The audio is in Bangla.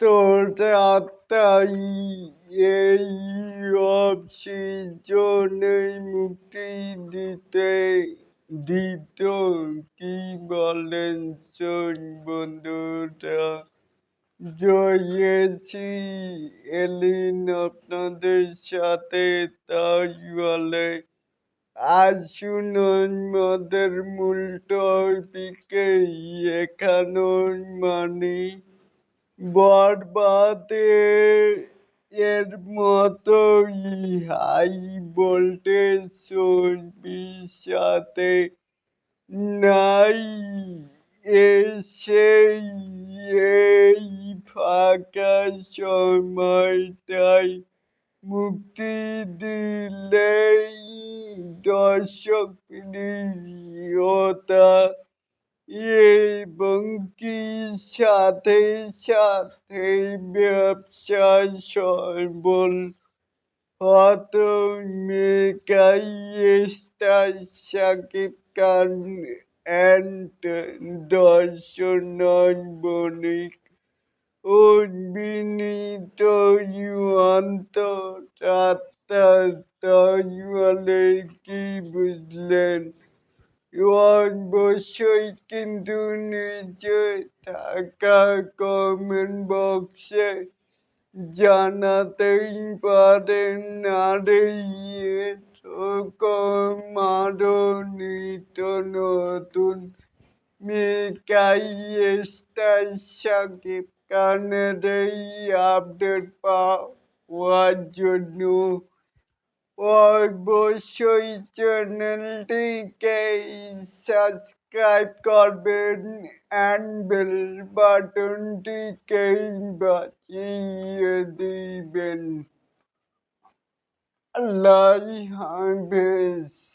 আত্মরাতাই এই অফ সিজনে মুক্তি দিতে, দিত কি বলেন বন্ধুরা। জয়েছি, এলিন আপনাদের সাথে তাই বলে। আসুন মদের মূল টপিকে এখানো মানি বরবাদে এর মতোই হাই ভোল্টেজ চর্বির সাথে নাই এসেই এই ফাঁকা সময়টাই মুক্তি দিলেই দর্শক প্রিয়তা এবং কি সাথে সাথে ব্যবসা সবল হত mega star Shakib Khan and Darshan Banik. উদ্বিনীত অন্তরাত্মা কি বুঝলেন? অবশ্যই কিন্তু নিচে থাকা কমেন্ট বক্সে জানাতেই পারেন আর আরও নিত্য নতুন মেকাই স্টার এই আপডেট পাওয়ার জন্য অবশ্যই চ্যানেলটিকে সাবস্ক্রাইব করবেন অ্যান্ড বেল বাটনটিকে বাঁচিয়ে দিবেন। আল্লাহ হাফেজ।